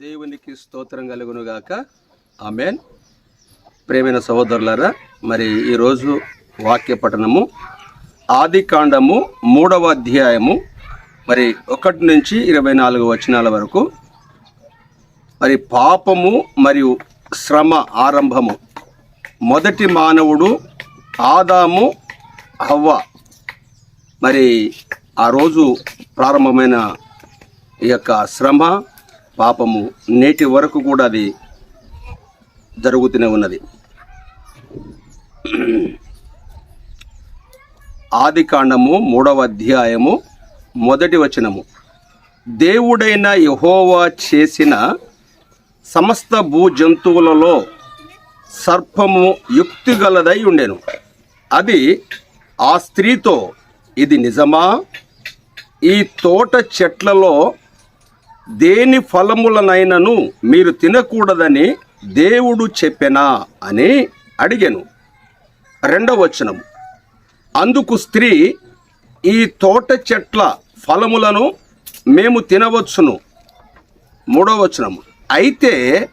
దేవునికి స్తోత్రం కలుగునుగాక. ఆమెన్. ప్రేమైన సహోదరులారా మరి ఈరోజు వాక్య పఠనము ఆది కాండము మూడవ అధ్యాయము మరి ఒకటి నుంచి ఇరవై నాలుగు వచనాల వరకు మరి పాపము మరియు శ్రమ ఆరంభము. మొదటి మానవుడు ఆదాము హవ్వ. మరి ఆ రోజు ప్రారంభమైన ఈ యొక్క శ్రమ పాపము నేటి వరకు కూడా అది జరుగుతూనే ఉన్నది. ఆది కాండము మూడవ అధ్యాయము మొదటి వచనము. దేవుడైన యహోవా చేసిన సమస్త భూ జంతువులలో సర్పము యుక్తిగలదై ఉండెను. అది ఆ స్త్రీతో ఇది నిజమా? ఈ తోట చెట్లలో దేని ఫలములనైనను మీరు తినకూడదని దేవుడు చెప్పెనా అని అడిగాను. రెండవ వచనం. అందుకు స్త్రీ ఈ తోట చెట్ల ఫలములను మేము తినవచ్చును. మూడవ వచనం. అయితే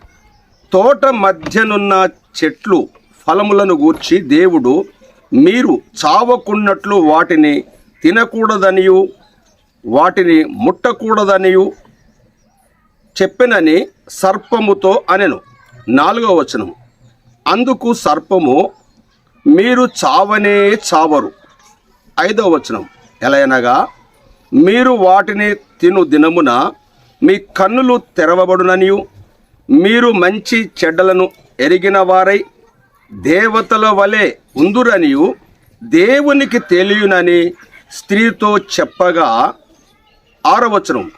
తోట మధ్యనున్న చెట్లు ఫలములను గూర్చి దేవుడు మీరు చావకున్నట్లు వాటిని తినకూడదనియు వాటిని ముట్టకూడదనియు చెప్పినని సర్పముతో అనెను. నాలుగవ వచనం అందుకు సర్పము మీరు చావనే చావరు. ఐదవ వచనం. ఎలయనగా మీరు వాటిని తిను దినమున మీ కన్నులు తెరవబడుననియు. మీరు మంచి చెడ్డలను ఎరిగిన వారై దేవతల వలె ఉందురనియు. దేవునికి తెలియనని స్త్రీతో చెప్పగా ఆరవచనం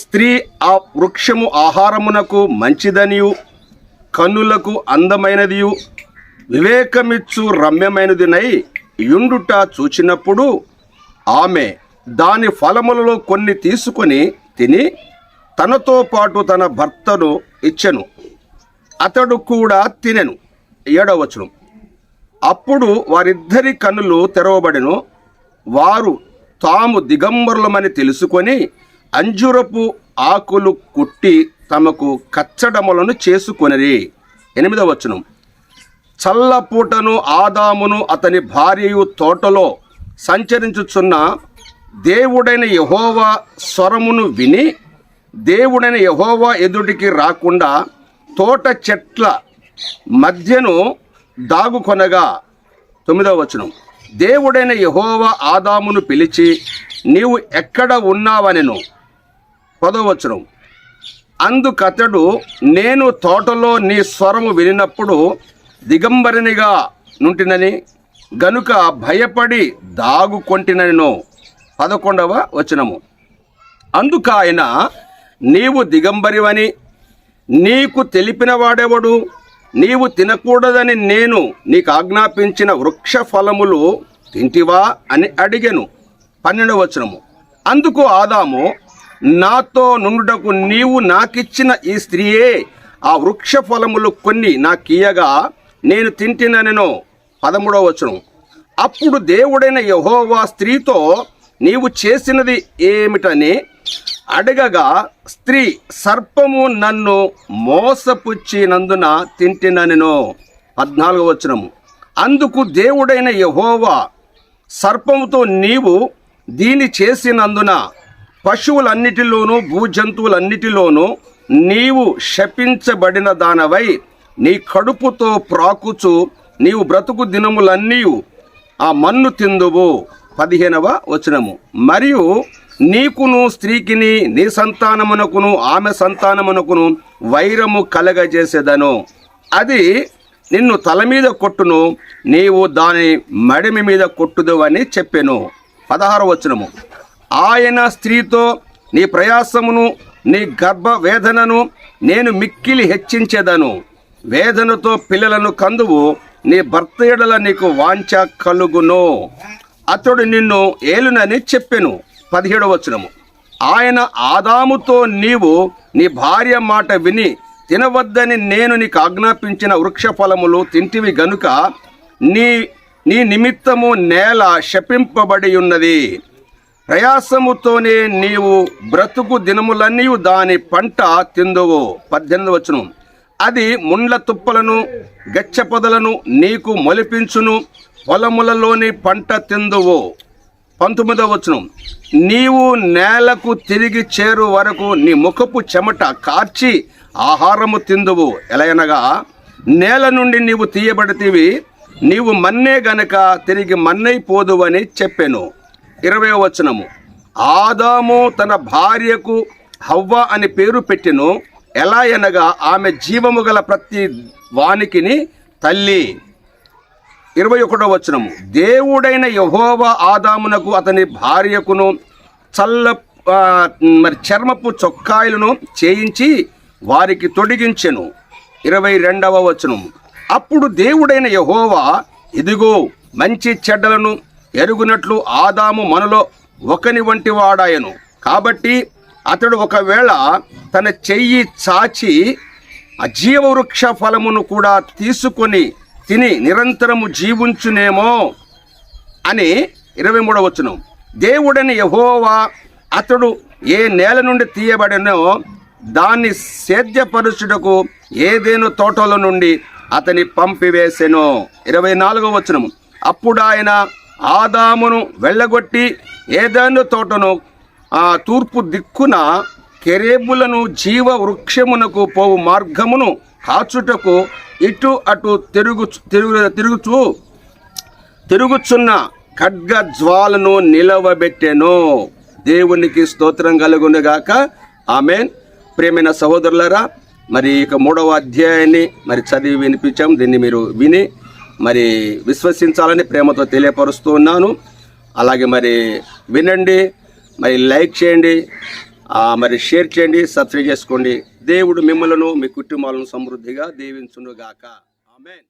స్త్రీ ఆ వృక్షము ఆహారమునకు మంచిదనియు కన్నులకు అందమైనదియు వివేకమిచ్చు రమ్యమైనదినై యుండుట చూచినప్పుడు ఆమె దాని ఫలములలో కొన్ని తీసుకొని తిని తనతో పాటు తన భర్తను ఇచ్చెను. అతడు కూడా తినెను. ఏడవచనం. అప్పుడు వారిద్దరి కన్నులు తెరవబడెను. వారు తాము దిగంబరులమని తెలుసుకొని అంజురపు ఆకులు కుట్టి తమకు కచ్చడములను చేసుకొనిరి. ఎనిమిదవ వచనం. చల్లపూటను ఆదామును అతని భార్యయు తోటలో సంచరించుచున్న దేవుడైన యహోవా స్వరమును విని దేవుడైన యహోవా ఎదుటికి రాకుండా తోట చెట్ల మధ్యను దాగుకొనగా. తొమ్మిదవ వచనం. దేవుడైన యహోవా ఆదామును పిలిచి నీవు ఎక్కడ ఉన్నావనెను? పదవచనం అందుకతడు నేను తోటలో నీ స్వరము వినినప్పుడు దిగంబరినిగా నుంటినని గనుక భయపడి దాగుకొంటినను పదకొండవ వచనము. అందుకు ఆయన నీవు దిగంబరివని నీకు తెలిపిన వాడెవడు నీవు తినకూడదని నేను నీకు ఆజ్ఞాపించిన వృక్ష ఫలములు తింటివా అని అడిగెను. పన్నెండవ వచనము. అందుకు ఆదాము నాతో నుండుటకు నీవు నాకిచ్చిన ఈ స్త్రీయే. ఆ వృక్ష ఫలములు కొన్ని నాకియగా నేను తింటిననెను. పదమూడవ వచనం. అప్పుడు దేవుడైన యహోవా స్త్రీతో నీవు చేసినది ఏమిటని అడగగా స్త్రీ సర్పము నన్ను మోసపుచ్చినందున తింటిననెను. పద్నాలుగవ వచనము. అందుకు దేవుడైన యహోవా సర్పముతో నీవు దీని చేసినందున పశువులన్నిటిలోనూ భూజంతువులన్నిటిలోనూ నీవు శపించబడిన దానవై నీ కడుపుతో ప్రాకుచు నీవు బ్రతుకు దినములన్నీ ఆ మన్ను తిందువు. పదిహేనవ వచనము. మరియు నీకును స్త్రీకిని నీ సంతానమునకును ఆమె సంతానమునకును వైరము కలగజేసేదను. అది నిన్ను తల మీద కొట్టును నీవు దాని మడిమి మీద కొట్టుదు అని చెప్పెను. పదహారవచనము వచనము. ఆయన స్త్రీతో నీ ప్రయాసమును నీ గర్భ వేదనను నేను మిక్కిలి హెచ్చించేదను. వేదనతో పిల్లలను కందువు నీ భర్త ఎడల నీకు వాంఛ కలుగును. అతడు నిన్ను ఏలునని చెప్పెను. పదిహేడవ వచనము. ఆయన ఆదాముతో నీవు నీ భార్య మాట విని తినవద్దని నేను నీకు ఆజ్ఞాపించిన వృక్ష ఫలములు తింటివి గనుక నీ నీ నిమిత్తము నేల శపింపబడి ఉన్నది ప్రయాసముతోనే నీవు బ్రతుకు దినములన్నీ దాని పంట తిందువు. పద్దెనిమిది వచ్చును అది ముండ్ల తుప్పలను గచ్చ పొదలను నీకు మొలిపించును పొలములలోని పంట తిందువు. పంతొమ్మిదవ వచనం. నీవు నేలకు తిరిగి చేరు వరకు నీ ముఖపు చెమట కార్చి ఆహారము తిందువు. ఎలయనగా నేల నుండి నీవు తీయబడితివి నీవు మన్నే గనక తిరిగి మన్నైపోదువని చెప్పెను. ఇరవై వచనము. ఆదాము తన భార్యకు హవ్వ అని పేరు పెట్టెను. ఎలా అనగా ఆమె జీవము గల ప్రతి వానికిని తల్లి. ఇరవై ఒకటో వచనము. దేవుడైన యహోవా ఆదామునకు అతని భార్యకును చల్ల మరి చర్మపు చొక్కాయలను చేయించి వారికి తొడిగించెను. ఇరవై రెండవ వచనము. అప్పుడు దేవుడైన యహోవా ఇదిగో మంచి చెడ్డలను ఎరుగునట్లు ఆదాము మనలో ఒకని వంటి వాడాయను. కాబట్టి అతడు ఒకవేళ తన చెయ్యి చాచి అజీవవృక్ష ఫలమును కూడా తీసుకొని తిని నిరంతరము జీవించునేమో అని ఇరవై మూడవ వచనం. దేవుడని యహోవా అతడు ఏ నేల నుండి తీయబడినో దాన్ని సేద్యపరుచుటకు ఏదేను తోటల నుండి అతని పంపివేసెను. ఇరవై నాలుగవ వచనము. అప్పుడు ఆయన ఆదామును వెళ్ళగొట్టి ఏదాను తోటను ఆ తూర్పు దిక్కున కెరేబులను జీవ వృక్షమునకు పోవు మార్గమును కాచుటకు ఇటు అటు తిరుగు తిరుగు తిరుగుచూ తిరుగుచున్న ఖడ్గ జ్వాలను నిలవబెట్టెను. దేవునికి స్తోత్రం కలుగునుగాక. ఆమెన్. ప్రేమైన సహోదరులరా మరి ఇక మూడవ అధ్యాయాన్ని మరి చదివి వినిపించాం. దీన్ని మీరు విని మరి విశ్వసించాలని ప్రేమతో తెలియపరుస్తూ ఉన్నాను. అలాగే మరి వినండి మరి లైక్ చేయండి మరి షేర్ చేయండి సబ్స్క్రైబ్ చేసుకోండి. దేవుడు మిమ్మలను మీ కుటుంబాలను సమృద్ధిగా దీవించునుగాక. ఆమెన్.